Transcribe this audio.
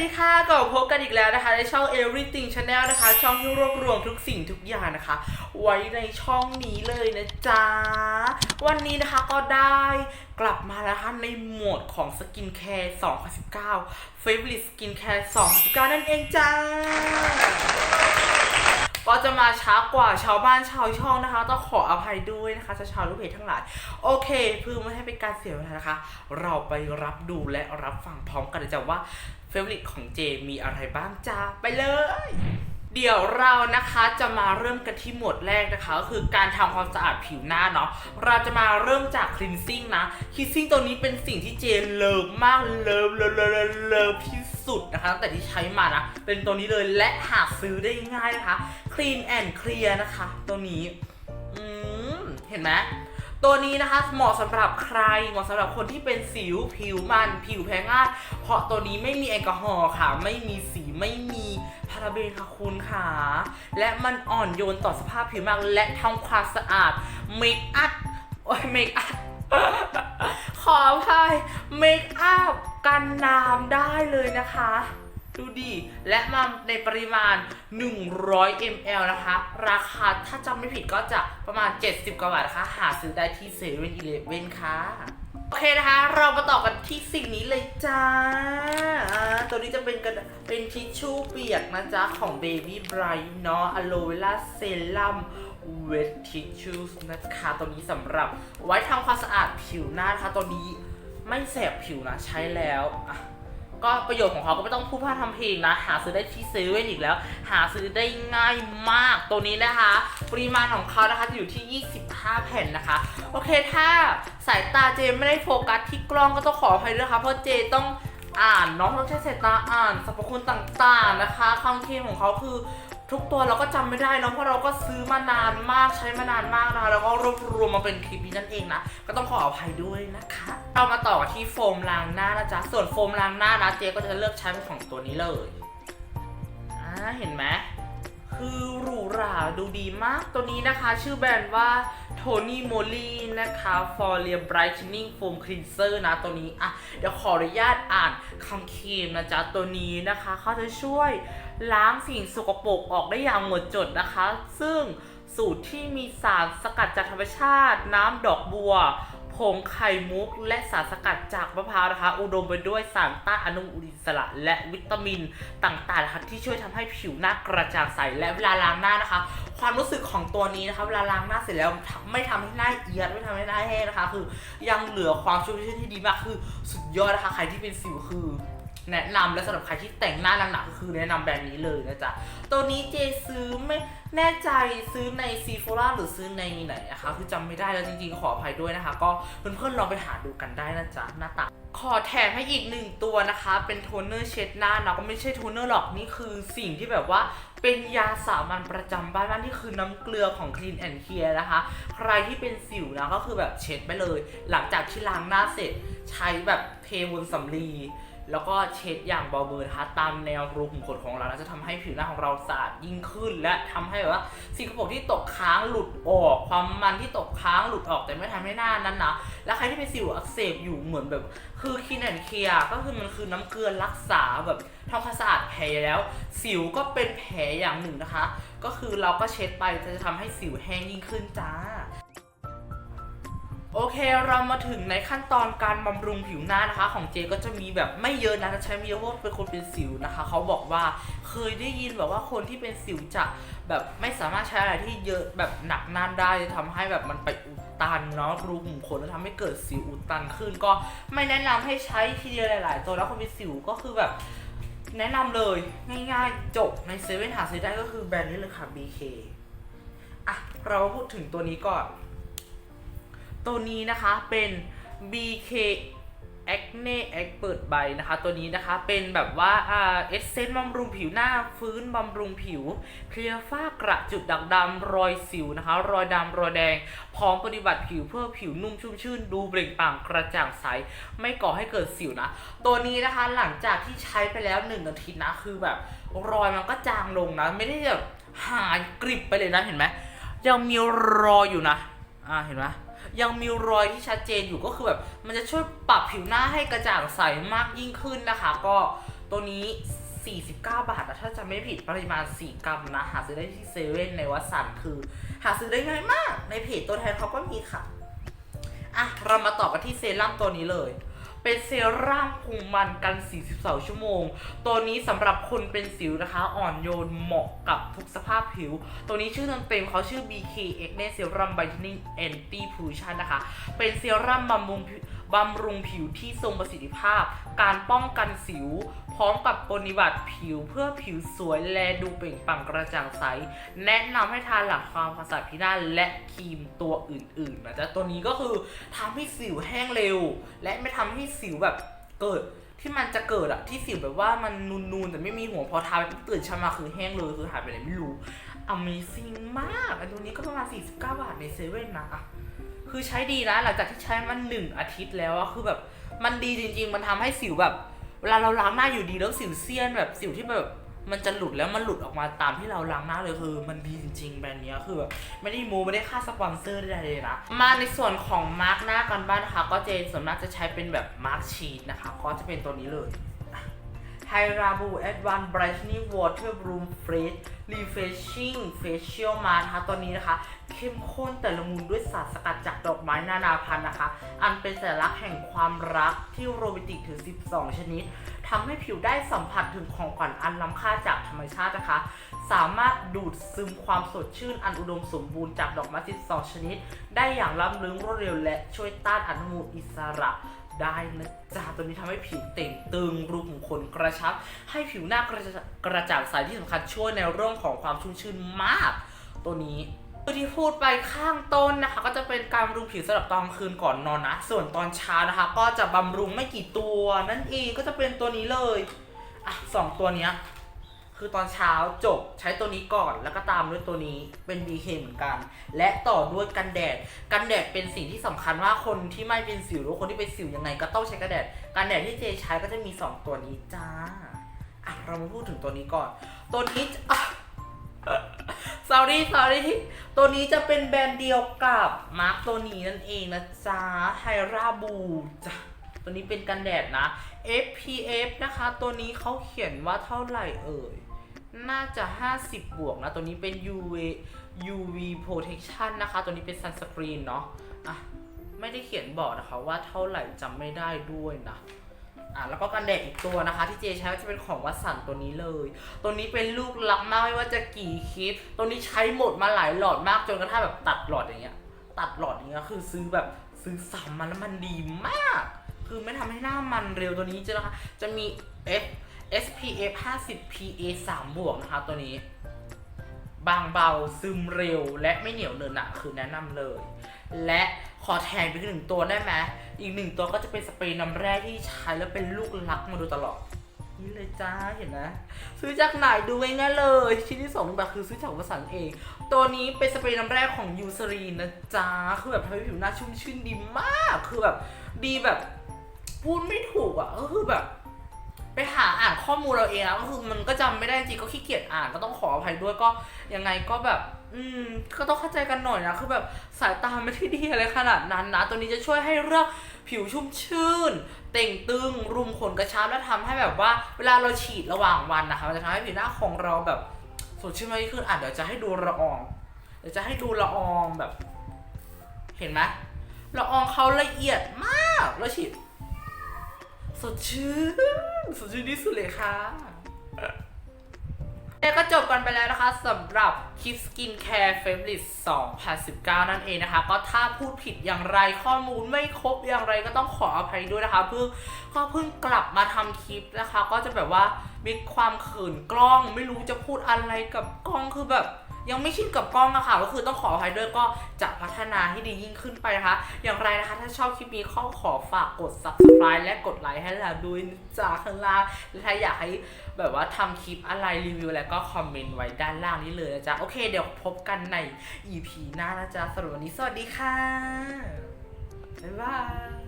ดีค่ะกลับมาพบกันอีกแล้วนะคะ ในช่อง Everything Channel นะคะ ช่องที่รวบรวมทุกสิ่งทุกอย่างนะคะ ไว้ในช่องนี้เลยนะจ๊ะ วันนี้นะคะก็ได้กลับมาแล้วค่ะในหมวดของสกินแคร์2019 Favorite Skin Care 2019 นั่นเองจ้า ก็จะมาช้ากว่าชาวบ้านชาวช่องนะคะ ต้องขออภัยด้วยนะคะชาวๆลูกเพจทั้งหลาย โอเคเพื่อไม่ให้เป็นการเสียเวลานะคะ เราไปรับดูและรับฟังพร้อมกันเลยจ้ะว่าเฟเวอริตของเจมีอะไรบ้างจ้าไปเลย เดี๋ยวเรานะคะจะมาเริ่มกันที่หมวดแรกนะคะก็คือการทำความสะอาดผิวหน้าเนาะเราจะมาเริ่มจากคลีนซิ่งนะคลีนซิ่งตัวนี้เป็นสิ่งที่เจนเลิฟมากเลิฟเลิฟเลิฟเลิฟเลิฟที่สุดนะคะตั้งแต่ที่ใช้มานะเป็นตัวนี้เลยและหาซื้อได้ง่ายนะคะ Clean and Clear นะคะ ตัวนี้ อืม เห็นไหม ตัวนี้นะคะเหมาะสำหรับใครเหมาะสำหรับคนที่เป็นสิวผิวมันผิวแพ้ง่ายเพราะตัวนี้ไม่มีแอลกอฮอล์ค่ะ ไม่มีสีไม่มีพาราเบนค่ะคุณค่ะ และมันอ่อนโยนต่อสภาพผิวมาก และทำความสะอาดเมคอัพโอ้ยเมคอัพขออภัยเมคอัพกันน้ำได้เลยนะคะ ดูดีและมาในปริมาณ 100 ml นะคะ ราคาถ้าจำไม่ผิดก็จะประมาณ 70 กว่าบาทนะคะ หาซื้อได้ที่เซเว่นอีเลฟเว่นค่ะ โอเคนะคะ เรามาต่อกันที่สิ่งนี้เลยจ้า ตัวนี้จะเป็นกระเป็นทิชชู่เปียกนะจ๊ะ ของ Baby Bright เนาะ Aloe Vera Serum Wet Tissues นะคะตัวนี้สำหรับไว้ทำความสะอาดผิวหน้านะคะตัวนี้ไม่แสบผิวนะใช้แล้วอะ ก็ประโยชน์ของเขาก็ไม่ต้องพูดพร่าทำเพลงนะ หาซื้อได้ที่เซเว่นอีกแล้ว หาซื้อได้ง่ายมากตัวนี้นะคะ ปริมาณของเขานะคะจะอยู่ที่ 25 แผ่นนะคะ โอเคถ้าสายตาเจไม่ได้โฟกัสที่กล้องก็ต้องขออภัยด้วยค่ะเพราะเจต้องอ่านเนาะต้องใช้สายตาอ่านสรรพคุณต่างๆนะคะคำเทมของเขาคือ ทุกตัวเราก็จำไม่ได้เนอะเพราะเราก็ซื้อมานานมากใช้มานานมากนะแล้วก็รวบรวมมาเป็นคลิปนี้นั่นเองนะก็ต้องขออภัยด้วยนะคะเรามาต่อที่โฟมล้างหน้านะจ๊ะส่วนโฟมล้างหน้านะเจ๊ก็จะเลือกใช้เป็นของตัวนี้เลยอ่าเห็นไหม คือหรูหราดูดีมาก ตัวนี้นะคะชื่อแบรนด์ว่า Tony Moly นะคะ For r e a Brightening Foam Cleanser นะตัวนี้ อะ เดี๋ยวขออนุญาตอ่านคำเคลมนะจ๊ะ ตัวนี้นะคะเขาจะช่วยล้างสิ่งสกปรกออกได้อย่างหมดจดนะคะ ซึ่งสูตรที่มีสารสกัดจากธรรมชาติ น้ำดอกบัว ผงไข่มุกและสารสกัดจากมะพร้าวนะคะ อุดมไปด้วยสารต้านอนุมูลอิสระ และวิตามินต่างๆนะคะที่ช่วยทำให้ผิวหน้ากระจ่างใสและเวลาล้างหน้านะคะ ความรู้สึกของตัวนี้นะคะเวลาล้างหน้าเสร็จแล้วไม่ทำให้หน้าเอียดไม่ทำให้หน้าแห้งนะคะ คือยังเหลือความชุ่มชื้นที่ดีมากคือสุดยอดนะคะใครที่เป็นสิวคือ แนะนำและสำหรับใครที่แต่งหน้าหนักๆก็คือแนะนำแบรนด์นี้เลยนะจ๊ะ ตัวนี้เจซื้อไม่แน่ใจซื้อในซีโฟล่าหรือซื้อในไหนนะคะคือจำไม่ได้แล้วจริงๆขออภัยด้วยนะคะ ก็เพื่อนๆลองไปหาดูกันได้นะจ๊ะหน้าตาขอแถมให้อีกหนึ่งตัวนะคะ เป็นโทนเนอร์เช็ดหน้าเนาะก็ไม่ใช่โทนเนอร์หรอกนี่คือสิ่งที่แบบว่าเป็นยาสามัญประจำบ้านบ้านที่คือน้ำเกลือของ Clean and Clear นะคะ ใครที่เป็นสิวนะก็คือแบบเช็ดไปเลย หลังจากที่ล้างหน้าเสร็จใช้แบบเทบนสำลี แล้วก็เช็ดอย่างเบามือนะคะตามแนวรูขุมขนของเรานะจะทำให้ผิวหน้าของเราสะอาดยิ่งขึ้น และทำให้แบบว่าสิ่งสกปรกที่ตกค้างหลุดออก ความมันที่ตกค้างหลุดออกแต่ไม่ทำให้หน้านั้นนะและใครที่เป็นสิวอักเสบอยู่เหมือนแบบ คือคินแอนเคียก็คือมันคือน้ำเกลือรักษาแบบทำความสะอาดแผลแล้ว สิวก็เป็นแผลอย่างหนึ่งนะคะ ก็คือเราก็เช็ดไปจะทำให้สิวแห้งยิ่งขึ้นจ้า โอเคเรามาถึงในขั้นตอนการบำรุงผิวหน้านะคะ ของเจก็จะมีแบบไม่เยอะนะใช้ไม่เยอะเพราะว่าเป็นคนเป็นสิวนะคะ เขาบอกว่าเคยได้ยินแบบว่าคนที่เป็นสิวจะแบบไม่สามารถใช้อะไรที่เยอะแบบหนักนานได้จะทำให้แบบมันไปอุดตันเนาะรูขุมขนแล้วทำให้เกิดสิวอุดตันขึ้น ก็ไม่แนะนำให้ใช้ทีเดียวหลาย ๆ ตัวแล้วคนเป็นสิวก็คือแบบแนะนำเลยง่าย ๆ จบในเซเว่นหาซื้อได้ก็คือแบรนด์นี้เลยค่ะ BK อะเราพูดถึงตัวนี้ก่อน ตัวนี้นะคะเป็น BK Acne Expert By นะคะ ตัวนี้นะคะเป็นแบบว่าอ่าเอเซนต์บำรุงผิวหน้าฟื้นบำรุงผิว เคลียร์ฝ้ากระจุดด่างดำรอยสิวนะคะ รอยดำรอยแดง พร้อมปฏิบัติผิวเพื่อผิวนุ่มชุ่มชื่น ดูเปล่งปลั่งกระจ่างใส ไม่ก่อให้เกิดสิวนะ ตัวนี้นะคะหลังจากที่ใช้ไปแล้วหนึ่งอาทิตย์นะคือแบบ รอยมันก็จางลงนะ ไม่ได้แบบหายกริบไปเลยนะเห็นไหมยังมีรอยอยู่นะ อ่าเห็นไหม ยังมีรอยที่ชัดเจนอยู่ก็คือแบบมันจะช่วยปรับผิวหน้าให้กระจ่างใสมากยิ่งขึ้นนะคะ ก็ตัวนี้ 49 บาทนะถ้าจะไม่ผิดปริมาณ 4 กรัมนะ หาซื้อได้ที่เซเว่นในวัดสันคือ หาซื้อได้ง่ายมาก ในเพจตัวแทนเขาก็มีค่ะ อะ เรามาต่อกันที่เซรั่มตัวนี้เลย เป็นเซรั่มคุมมันกัน 42 ชั่วโมง ตัวนี้สำหรับคนเป็นสิวนะคะ อ่อนโยนเหมาะกับทุกสภาพผิว ตัวนี้ชื่อเต็มๆเขาชื่อ BK X เนเซรั่ม Brightening Anti Pollution นะคะ เป็นเซรั่มบำรุงบำรุงผิวที่ทรงประสิทธิภาพ การป้องกันสิว พร้อมกับปฏิบัติผิวเพื่อผิวสวยและดูเปล่งปลั่งกระจ่างใส แนะนำให้ทานหลังความสะอาดผิน้าและครีมตัวอื่นๆนะจ๊ะตัวนี้ก็คือทำให้สิวแห้งเร็ว และไม่ทำให้สิวแบบเกิดที่มันจะเกิดอะที่สิวแบบว่ามันนูนๆแต่ไม่มีหัวพอทาไปตื่นเช้ามาคือแห้งเลยคือหายไปไหนไม่รู้ Amazing มากอันตัวนี้ก็ประมาณ49 บาทในเซเว่นนะอะ คือใช้ดีนะหลังจากที่ใช้มันหนึ่งอาทิตย์แล้วอะคือแบบมันดีจริง ๆ มันทำให้สิวแบบ เวลาเราล้างหน้าอยู่ดีแล้วสิวเซียนแบบสิวที่แบบมันจะหลุดแล้วมันหลุดออกมาตามที่เราล้างหน้าเลยคือ มันดีจริงๆแบรนด์นี้คือแบบไม่ได้โมไม่ได้ค่าสปอนเซอร์ใดๆเลยนะ มาในส่วนของมาร์กหน้ากันบ้างนะคะก็เจนส่วนมากจะใช้เป็นแบบมาร์กชีทนะคะ ก็จะเป็นตัวนี้เลย ไฮราบู Advanced Brightening Water Bloom Fresh Refreshing Facial Mask นะคะตัวนี้นะคะ เข้มข้นแต่ละมุนด้วยสารสกัดจากดอกไม้นานาพันธุ์นะคะ อันเป็นสัญลักษณ์แห่งความรักที่โรแมนติกถึง 12 ชนิดทำให้ผิวได้สัมผัสถึงของขวัญอันล้ำค่าจากธรรมชาตินะคะ สามารถดูดซึมความสดชื่นอันอุดมสมบูรณ์จากดอกไม้ 12 ชนิด ได้อย่างล้ำลึกรวดเร็วและช่วยต้านอนุมูลอิสระ ได้นะจ๊ะตัวนี้ทำให้ผิวเต่งตึงรูขุมขนกระชับ ให้ผิวหน้ากระจกระจ่างใสที่สำคัญช่วยในเรื่องของความชุ่มชื่นมาก ตัวนี้ที่พูดไปข้างต้นนะคะ ก็จะเป็นการบำรุงผิวสำหรับตอนคืนก่อนนอนนะ ส่วนตอนเช้านะคะ ก็จะบำรุงไม่กี่ตัว นั่นเองก็จะเป็นตัวนี้เลยอะสองตัวเนี้ย คือตอนเช้าจบใช้ตัวนี้ก่อนแล้วก็ตามด้วยตัวนี้เป็น BK เหมือนกัน และต่อด้วยกันแดด กันแดดเป็นสิ่งที่สำคัญว่าคนที่ไม่เป็นสิวหรือคนที่เป็นสิวยังไงก็ต้องใช้กันแดด กันแดดที่เจใช้ก็จะมี 2 ตัวนี้จ้าอะเรามาพูดถึงตัวนี้ก่อน ตัวนี้อะ sorry sorry ตัวนี้จะเป็นแบรนด์เดียวกับมาร์คตัวนี้นั่นเองนะจ๊ะไฮราบูจ้ะตัวนี้เป็นกันแดดนะ FPF นะคะ ตัวนี้เขาเขียนว่าเท่าไหร่เอ่ย น่าจะ 50 บวกนะ ตัวนี้เป็น UV UV protection นะคะ ตัวนี้เป็น sunscreen เนาะอะไม่ได้เขียนบอกนะคะว่าเท่าไหร่จำไม่ได้ด้วยนะอะแล้วก็กันแดดอีกตัวนะคะ ที่เจใช้ก็จะเป็นของวัสันตัวนี้เลย ตัวนี้เป็นลูกลักมากไม่ว่าจะกี่คลิป ตัวนี้ใช้หมดมาหลายหลอดมากจนกระทั่งแบบตัดหลอดอย่างเงี้ย ตัดหลอดอย่างเงี้ยคือซื้อแบบซื้อซ้ำมาแล้วมันดีมาก คือไม่ทำให้หน้ามันเร็วตัวนี้จะนะคะจะมี F SPF 50 PA 3 บวกนะคะตัวนี้ บางเบาซึมเร็ว และไม่เหนียวเนินหนะคือแนะนำเลย และขอแถมไปอีกหนึ่งตัวได้ไหมอีกหนึ่งตัวก็จะเป็นสเปรย์น้ำแร่ที่ใช้แล้วเป็นลูกรักมาโดยตลอดนี่เลยจ้าเห็นนะซื้อจากไหนดูง่ายๆเลยชิ้นที่สองแบบคือซื้อจากวสันเอง ตัวนี้เป็นสเปรย์น้ำแร่ของยูซรีนนะจ๊ะคือแบบทำให้ผิวหน้าชุ่มชื่นดีมาก คือแบบดีแบบพูดไม่ถูกอะก็คือแบบ ไปหาอ่านข้อมูลเราเองแล้วก็คือมันก็จำไม่ได้จริงก็ขี้เกียจอ่านก็ต้องขออภัยด้วยก็ยังไงก็แบบ อืมก็ต้องเข้าใจกันหน่อยนะคือแบบสายตาไม่ได้ดีอะไรขนาดนั้นนะ ตัวนี้จะช่วยให้เรื่องผิวชุ่มชื่น เต่งตึง รุมขนกระชับและทำให้แบบว่า เวลาเราฉีดระหว่างวันนะคะมันจะทำให้ผิวหน้าของเราแบบสดชื่นมากขึ้นอะเดี๋ยวจะให้ดูละออง เดี๋ยวจะให้ดูละอองแบบ เห็นไหมละอองเขาละเอียดมากแล้วฉีดสดชื่น สุดชื่นที่สุดเลยค่ะแล้วก็จบกันไปแล้วนะคะสำหรับคลิป Skincare Favorite 2019 นั่นเองนะคะ ก็ถ้าพูดผิดอย่างไรข้อมูลไม่ครบอย่างไรก็ต้องขออภัยด้วยนะคะ เพิ่งก็เพิ่งกลับมาทำคลิปนะคะ ก็จะแบบว่ามีความเขินกล้องไม่รู้จะพูดอะไรกับกล้องคือแบบ ยังไม่ชินกับกล้องอะค่ะ ก็คือต้องขออภัยด้วยก็จะพัฒนาให้ดียิ่งขึ้นไปนะคะ อย่างไรนะคะ ถ้าชอบคลิปนี้ข้อขอฝากกด subscribe และกดไลค์ให้เราด้วยนะจ๊ะข้างล่างและถ้าอยากให้แบบว่าทำคลิปอะไรรีวิวอะไรก็คอมเมนต์ไว้ด้านล่างนี้เลยนะจ๊ะ โอเค เดี๋ยวพบกันใน EP หน้านะจ๊ะสำหรับวันนี้สวัสดีค่ะบ๊ายบาย